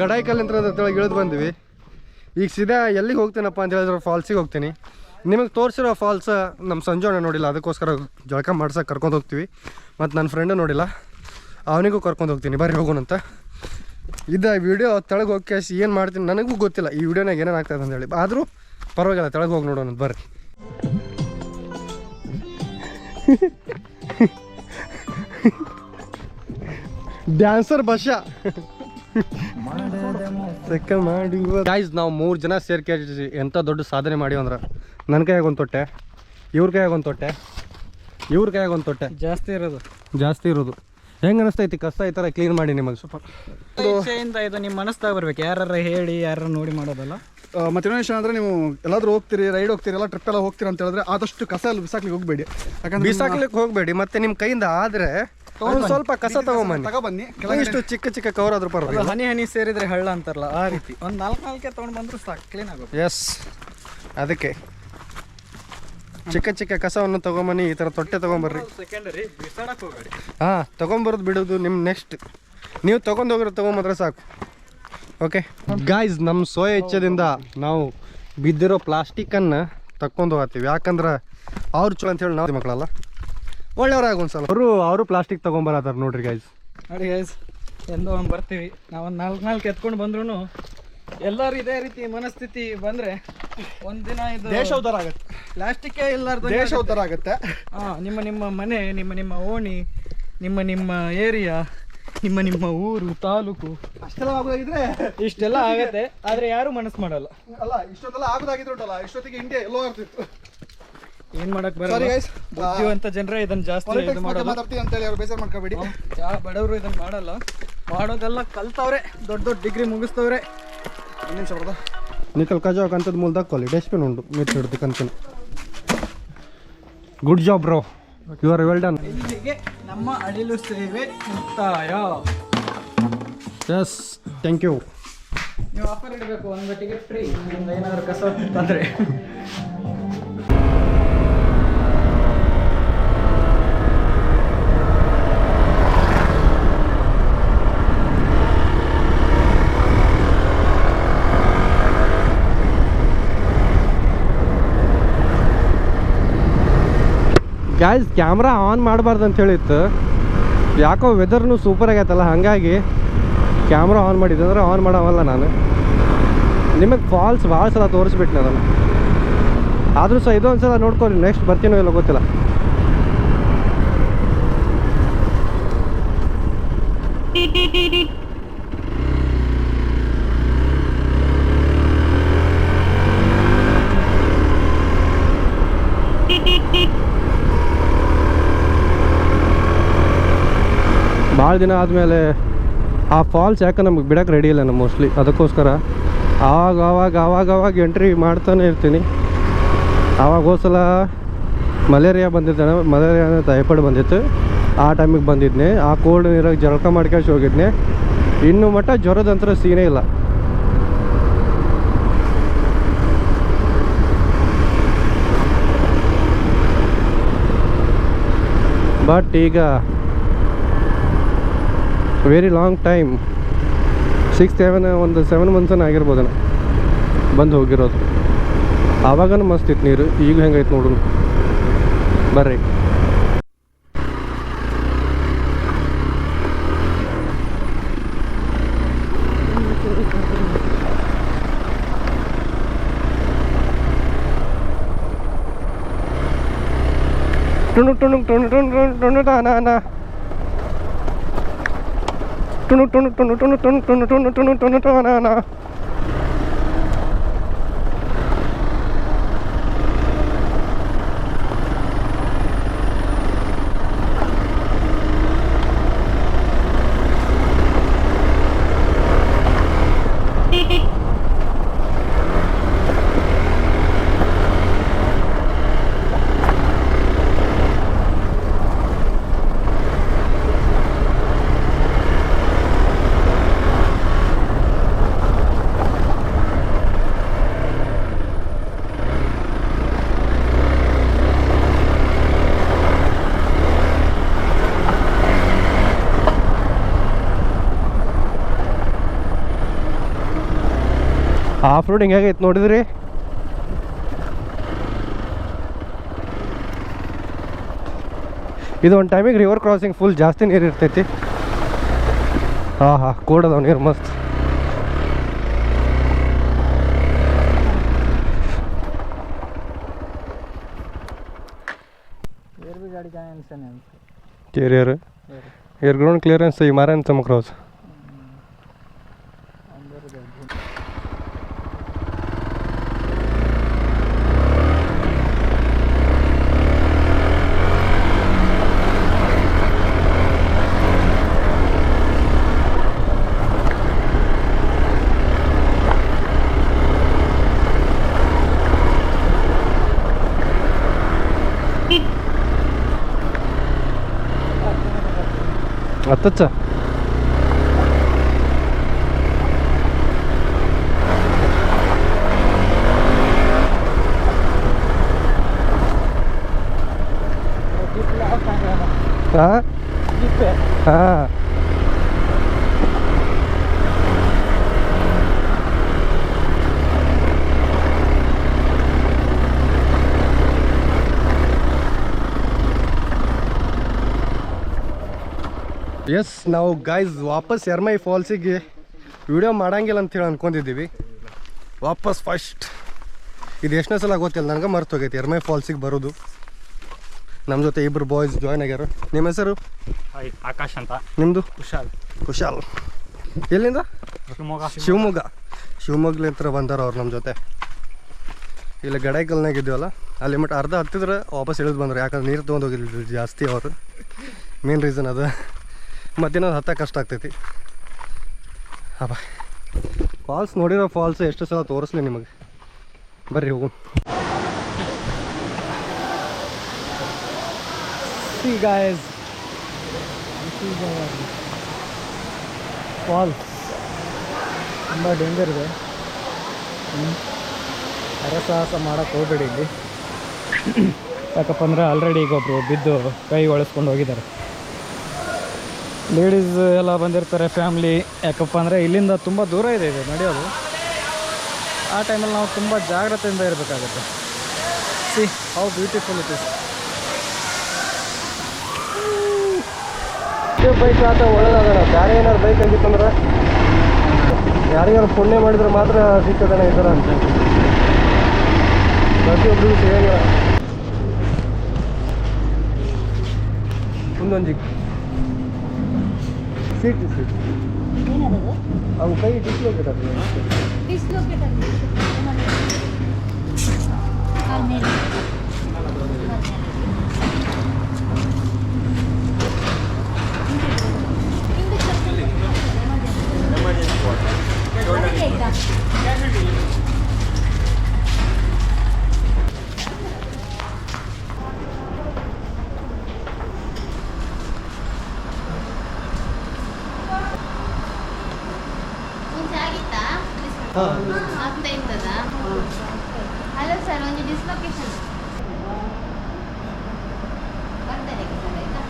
ಗಡಾಯಿಕಲ್ಲಿಂದ ಕೆಳಗೆ ಇಳಿದು ಬಂದ್ವಿ. ಈಗ ಸೀದಾ ಎಲ್ಲಿಗೆ ಹೋಗ್ತೀನಪ್ಪ ಅಂತ ಹೇಳಿದ್ರೆ ಫಾಲ್ಸಿಗೆ ಹೋಗ್ತೀನಿ. ನಿಮಗೆ ತೋರಿಸಿರೋ ಫಾಲ್ಸ್ ನಮ್ಮ ಸಂಜೋಣ ನೋಡಿಲ್ಲ, ಅದಕ್ಕೋಸ್ಕರ ಜಳಕ ಮಾಡ್ಸಕ್ಕೆ ಕರ್ಕೊಂಡು ಹೋಗ್ತೀವಿ. ಮತ್ತು ನನ್ನ ಫ್ರೆಂಡು ನೋಡಿಲ್ಲ, ಅವನಿಗೂ ಕರ್ಕೊಂಡು ಹೋಗ್ತೀನಿ. ಬರ್ರಿ ಹೋಗೋಣಂತ ಇದ್ದ ವಿಡಿಯೋ ತೆಳಗೆ ಹೋಗಿ ಏನು ಮಾಡ್ತೀನಿ ನನಗೂ ಗೊತ್ತಿಲ್ಲ. ಈ ವಿಡಿಯೋನಾಗ ಏನೇನು ಆಗ್ತದೆ ಅಂತ ಹೇಳಿ. ಆದರೂ ಪರವಾಗಿಲ್ಲ, ತೆಳಗೆ ಹೋಗಿ ನೋಡೋಣ ಬರ್ರಿ. ಡ್ಯಾನ್ಸರ್ ಬಶ ಗಾಯ್ಸ್ ನಾವು ಮೂರು ಜನ ಸೇರ್ಕೆ ಎಂಥ ದೊಡ್ಡ ಸಾಧನೆ ಮಾಡಿವಿ ಅಂದ್ರೆ. ನನ್ನ ಕೈಯಾಗ ಒಂದು ತೊಟ್ಟೆ ಇವ್ರ ಕೈಯಾಗ ಒಂದು ತೊಟ್ಟೆ ಇವ್ರ ಕೈಯಾಗ ಒಂದು ತೊಟ್ಟೆ. ಜಾಸ್ತಿ ಇರೋದು. ಜಾಸ್ತಿ ಇರೋದು. ಹೆಂಗೆ ಅನಿಸ್ತೈತಿ ಕಷ್ಟ ಈ ಥರ ಕ್ಲೀನ್ ಮಾಡಿ ನಿಮಗೆ? ಸ್ವಲ್ಪ ಇದು ನಿಮ್ಮ ಮನಸ್ಸಾಗ ಬರ್ಬೇಕು. ಯಾರ ಹೇಳಿ ಯಾರ ನೋಡಿ ಮಾಡೋದಲ್ಲ. ಮತ್ತೆ ಇನ್ನೊಂದು ವಿಷಯ ಅಂದ್ರೆ ನೀವು ಎಲ್ಲಾದ್ರೂ ಹೋಗ್ತೀರಿ ರೈಡ್ ಹೋಗ್ತೀರಿ ಎಲ್ಲ ಟ್ರಿಪ್ ಎಲ್ಲ ಹೋಗ್ತೀರಿ ಅಂತ ಹೇಳಿದ್ರೆ ಆದಷ್ಟು ಕಸ ಅಲ್ಲಿ ಬಿಸಾಕ್ಲಿಕ್ಕೆ ಹೋಗ್ಬೇಡಿ. ಯಾಕಂದ್ರೆ ಬಿಸಾಕ್ಲಿಕ್ಕೆ ಹೋಗಬೇಡಿ. ಮತ್ತೆ ನಿಮ್ಮ ಕೈಯಿಂದ ಆದರೆ ಒಂದು ಸ್ವಲ್ಪ ಕಸ ತಗೊಂಬನ್ನಿ ತಗೊಬನ್ನಿ. ಕೆಳಗೆ ಇಷ್ಟು ಚಿಕ್ಕ ಚಿಕ್ಕ ಕವರ್ ಆದ್ರೂ ಪರವಾಗಿಲ್ಲ. ಹನಿ ಹನಿ ಸೇರಿದ್ರೆ ಹಳ್ಳ ಅಂತಾರಲ್ಲ ಆ ರೀತಿ. ಒಂದು ನಾಲ್ಕು ನಾಲ್ಕೆ ತೊಗೊಂಡು ಬಂದ್ರು ಸಾಕು ಕ್ಲೀನ್ ಆಗುತ್ತೆ ಎಸ್ ಅದಕ್ಕೆ. ಚಿಕ್ಕ ಚಿಕ್ಕ ಕಸವನ್ನು ತಗೊಂಬನ್ನಿ ಈ ಥರ ತೊಟ್ಟೆ ತಗೊಂಬರ್ರಿ. ಸೆಕೆಂಡರಿ ಬಿಸಾಡಕ್ಕೆ ಹೋಗಬೇಡಿ. ಹಾಂ ತೊಗೊಂಬರೋದು ಬಿಡೋದು ನಿಮ್ಮ ನೆಕ್ಸ್ಟ್ ನೀವು ತೊಗೊಂಡೋಗಿರೋ ತೊಗೊಂಬಂದ್ರೆ ಸಾಕು. ಓಕೆ ಗಾಯ್ಸ್ ನಮ್ಮ ಸೋಯ ಇಚ್ಛೆದಿಂದ ನಾವು ಬಿದ್ದಿರೋ ಪ್ಲಾಸ್ಟಿಕ್ಕನ್ನು ತಕ್ಕೊಂಡು ಹೋಗ್ತೀವಿ. ಯಾಕಂದ್ರೆ ಅವ್ರು ಚಲೋ ಅಂತೇಳಿ ನಾವು ಮಕ್ಕಳಲ್ಲ. ಒಳ್ಳೆಯವ್ರಾಗ ಒಂದ್ಸಲ ಅವರು ಅವರು ಪ್ಲಾಸ್ಟಿಕ್ ತೊಗೊಂಬರತ್ತಾರ ನೋಡ್ರಿ ಗಾಯ್ಸ್ ನೋಡಿ ಗೈಸ್ ಎಂದೋ ಒಂದು ಬರ್ತೀವಿ. ನಾವು ಒಂದು ನಾಲ್ಕು ನಾಲ್ಕು ಎತ್ಕೊಂಡು ಬಂದ್ರು ಎಲ್ಲರೂ ಇದೇ ರೀತಿ ಮನಸ್ಥಿತಿ ಬಂದ್ರೆ ಒಂದಿನ ಇದು ದೇಶ ಉದ್ಧಾರ ಆಗುತ್ತೆ ಪ್ಲಾಸ್ಟಿಕ್ಕೇ ಇಲ್ಲಾರ್ದ ದೇಶ ಉದ್ಧಾರ ಆಗುತ್ತೆ. ಹಾ ನಿಮ್ಮ ನಿಮ್ಮ ಮನೆ ನಿಮ್ಮ ನಿಮ್ಮ ಓಣಿ ನಿಮ್ಮ ನಿಮ್ಮ ಏರಿಯಾ ನಿಮ್ಮ ನಿಮ್ಮ ಊರು ತಾಲೂಕು. ಅಷ್ಟೆಲ್ಲ ಆಗೋದಾಗಿದ್ರೆ ಇಷ್ಟೆಲ್ಲ ಆಗತ್ತೆ ಆದ್ರೆ ಯಾರು ಮನಸ್ಸು ಮಾಡಲ್ಲ. ಅಲ್ಲ ಇಷ್ಟೊಂದೆಲ್ಲ ಆಗೋದಾಗಿದ್ರೆ ಉಂಟಲ್ಲ ಇಷ್ಟೊತ್ತಿಗೆ ಇಂಡಿಯಾ ಎಲ್ಲೋ ಇರ್ತಿತ್ತು ಏನ್ ಮಾಡಕ್ ಬರೋದಿವಂತ ಬರಲ್ಲ ಗೈಸ್ ಬುದ್ಧಿವಂತ ಜನರೇ ಇದನ್ನ ಜಾಸ್ತಿ ಇದು ಮಾಡೋದು. ಮಾತಾಡ್ತೀವಿ ಅಂತೇಳಿ ಅವ್ರು ಬೇಜಾರು ಮಾಡ್ಕೋಬೇಡಿ. ಯಾ ಬಡವರು ಇದನ್ನ ಮಾಡಲ್ಲ. ಮಾಡೋದೆಲ್ಲ ಕಲ್ತವ್ರೆ ದೊಡ್ಡ ದೊಡ್ಡ ಡಿಗ್ರಿ ಮುಗಿಸ್ತವ್ರೆ. ಒಂದು ನಿಮಿಷ ಬರ್ದ? ನಿಕಲ್ ಕಜಾವ್ ಕಂತದ ಮೂಲದಾಗ ಕೊಲಿ ಡಸ್ಟ್ಬಿನ್ ಉಂಟು ಮೀಟ್ ಹಿಡ್ದು ಕಂತಿನ. Good job bro you are well done ಇಲ್ಲಿಗೆ ನಮ್ಮ ಅಳಿಲು ಸೇವೆ ಮುಕ್ತಾಯ. ಎಸ್ ಥ್ಯಾಂಕ್ ಯು ನೀವು ಆಫರ್ ಇಡಬೇಕು ಒಂದು ಟಿಕೆಟ್ ಫ್ರೀ ಏನಾದರೂ ಏನಾದ್ರು ಕಸ ತಂದ್ರೆ ಗಾಯ್ಸ್ ಕ್ಯಾಮ್ರಾ ಆನ್ ಮಾಡಬಾರ್ದು ಅಂತ ಹೇಳಿತ್ತು. ಯಾಕೋ ವೆದರ್ನು ಸೂಪರ್ ಆಗೈತಲ್ಲ, ಹಾಗಾಗಿ ಕ್ಯಾಮ್ರಾ ಆನ್ ಮಾಡಿದ್ದೆ ಅಂದರೆ ಆನ್ ಮಾಡೋವಲ್ಲ ನಾನು. ನಿಮಗೆ ಫಾಲ್ಸ್ ಭಾಳ ಸಲ ತೋರಿಸ್ಬಿಟ್ಟೆ ಅದನ್ನು ಆದರೂ ಸಹ ಇದೊಂದು ಸಲ ನೋಡ್ಕೊಳ್ಳಿ ನೆಕ್ಸ್ಟ್ ಬರ್ತೀನೋ ಇಲ್ಲ ಗೊತ್ತಿಲ್ಲ. ಭಾಳ ದಿನ ಆದಮೇಲೆ ಆ ಫಾಲ್ಸ್ ಯಾಕೆ ನಮಗೆ ಬಿಡೋಕೆ ರೆಡಿ ಇಲ್ಲ ನಮ್ಮ ಮೋಸ್ಟ್ಲಿ ಅದಕ್ಕೋಸ್ಕರ ಆವಾಗ ಆವಾಗ ಆವಾಗ ಆವಾಗ ಎಂಟ್ರಿ ಮಾಡ್ತಾನೆ ಇರ್ತೀನಿ. ಆವಾಗ ಹೋದ್ಸಲ ಮಲೇರಿಯಾ ಬಂದಿದ್ದಾನೆ ಮಲೇರಿಯಾ ಟೈಫಾಯ್ಡ್ ಬಂದಿತ್ತು. ಆ ಟೈಮಿಗೆ ಬಂದಿದ್ನೆ. ಆ ಕೋಲ್ಡ್ ನೀರಾಗ ಜಳಕ ಮಾಡ್ಕೊಂಡು ಹೋಗಿದ್ನೆ. ಇನ್ನು ಮಟ್ಟ ಜ್ವರದಂತರ ಸೀನೇ ಇಲ್ಲ. ಬಟ್ ಈಗ very long time six seven ಒಂದು ಸೆವೆನ್ ಮಂತ್ಸನ ನಾನು ಬಂದು ಹೋಗಿರೋದು ಆವಾಗನೂ ಮಸ್ತ್ ಇತ್ತು ನೀರು ಈಗ ಹೆಂಗೈತೆ ನೋಡು ಬರ್ರಿ ಟುಣು ಟುಣು ಟುಣು ಟುಣು ಟುಣು ಟುಣು ಟಾನಾನ. ಟುಣು ಟುಣು ಟುಣು ಟುಣು ಟುಣು ಟುಣು ಟುಣು ಟುಣು ಟುಣು ಆಫ್ ರೋಡಿಂಗ್ ಹೇಗೈತೆ ನೋಡಿದ್ರಿ? ಇದು ಒಂದು ಟೈಮಿಗೆ ರಿವರ್ ಕ್ರಾಸಿಂಗ್ ಫುಲ್ ಜಾಸ್ತಿ ನೀರು ಇರ್ತೈತಿ. ಹಾಂ ಹಾಂ ಕೋಡದವ ನೀರು ಮಸ್ತ್. ಏರಿಯರ್ ಏರ್ ಗ್ರೌಂಡ್ ಕ್ಲಿಯರೆನ್ಸ್ ಈ ಮಾರನ್ ಚಮಕ್ ಕ್ರಾಸ್ ಹತ್ತಚ್ಚ ಹಾಂ ಹಾಂ ಎಸ್ ನಾವು ಗಾಯ್ಸ್ ವಾಪಸ್ ಎರ್ಮೈ ಫಾಲ್ಸಿಗೆ ವಿಡಿಯೋ ಮಾಡಂಗಿಲ್ಲ ಅಂತೇಳಿ ಅನ್ಕೊಂಡಿದ್ದೀವಿ. ವಾಪಸ್ ಫಸ್ಟ್ ಇದು ಎಷ್ಟನೇ ಸಲ ಗೊತ್ತಿಲ್ಲ ನನಗೆ ಮರ್ತು ಹೋಗೈತಿ ಎರ್ಮೈ ಫಾಲ್ಸಿಗೆ ಬರೋದು. ನಮ್ಮ ಜೊತೆ ಇಬ್ಬರು ಬಾಯ್ಸ್ ಜಾಯ್ನ್ ಆಗ್ಯಾರ. ನಿಮ್ಮ ಹೆಸರು? ಆಕಾಶ್ ಅಂತ. ನಿಮ್ಮದು ಕುಶಾಲ್. ಕುಶಾಲ್. ಎಲ್ಲಿಂದ? ಶಿವಮೊಗ್ಗ. ಶಿವಮೊಗ್ಗ. ಶಿವಮೊಗ್ಗಲಿಂತ್ರ ಬಂದಾರ ಅವ್ರು ನಮ್ಮ ಜೊತೆ. ಇಲ್ಲಿ ಗಡೈಕಲ್ನಾಗ ಇದ್ದೀವಲ್ಲ ಅಲ್ಲಿ ಮಟ್ಟ ಅರ್ಧ ಹತ್ತಿದ್ರೆ ವಾಪಸ್ ಇಳಿದು ಬಂದ್ರು. ಯಾಕಂದ್ರೆ ನೀರು ತೊಗೊಂಡು ಹೋಗಿದ್ವಿ ಜಾಸ್ತಿ ಅವರು. ಮೇನ್ ರೀಸನ್ ಅದು. ಮತ್ತಿನ್ನೊಂದು ಹತ್ತ ಕಷ್ಟ ಆಗ್ತೈತಿ. ಅಪ್ಪ ಫಾಲ್ಸ್ ನೋಡಿರೋ ಫಾಲ್ಸ್ ಎಷ್ಟು ಸಲ ತೋರಿಸ್ಲಿ ನಿಮಗೆ. ಬರ್ರಿ ಹೋಗು see guys, this is our falls. ತುಂಬ ಡೇಂಜರ್ ಇದೆ. ಅರಸಾಹಸ ಮಾಡೋಕ್ಕೆ ಹೋಗ್ಬೇಡಿ ಇಲ್ಲಿ. ಯಾಕಪ್ಪ ಅಂದರೆ ಆಲ್ರೆಡಿ ಈಗ ಒಬ್ಬರು ಬಿದ್ದು ಕೈ ಒಳಸ್ಕೊಂಡು ಹೋಗಿದ್ದಾರೆ. ಲೇಡೀಸ್ ಎಲ್ಲ ಬಂದಿರ್ತಾರೆ ಫ್ಯಾಮ್ಲಿ ಯಾಕಪ್ಪ ಅಂದರೆ ಇಲ್ಲಿಂದ ತುಂಬ ದೂರ ಇದೆ ಇದು ನಡೆಯೋದು. ಆ ಟೈಮಲ್ಲಿ ನಾವು ತುಂಬ ಜಾಗ್ರತೆಯಿಂದ ಇರಬೇಕಾಗುತ್ತೆ. See how beautiful it is bike ಆತ ಒಳ್ಳೇದಾಗಣ ಬೇರೆ ಏನಾದ್ರು ಬೈಕ್ ಆಗಿತ್ತಂದ್ರೆ ಯಾರಿಗಾರು ಪುಣ್ಯ ಮಾಡಿದ್ರೆ ಮಾತ್ರ ಸಿಕ್ಕದಣ ಈ ಥರ ಅಂತ. ಪ್ರತಿಯೊಬ್ಬರಿಗೂ ಸಿಗಂಗಿಲ್ಲ. ಮುಂದೊಂದು सीट सीट अब कहीं डिसलोकेटर डिसलोकेटर Emergency water. Don't ಆಗ್ತಾ ಇರ್ತದ ಹಲೋ ಸರ್ ಒಂದು ಡಿಸ್ಲೊಕೇಶನ್ ಬರ್ತಾರೆ ಸರ್ ಆಯ್ತಾ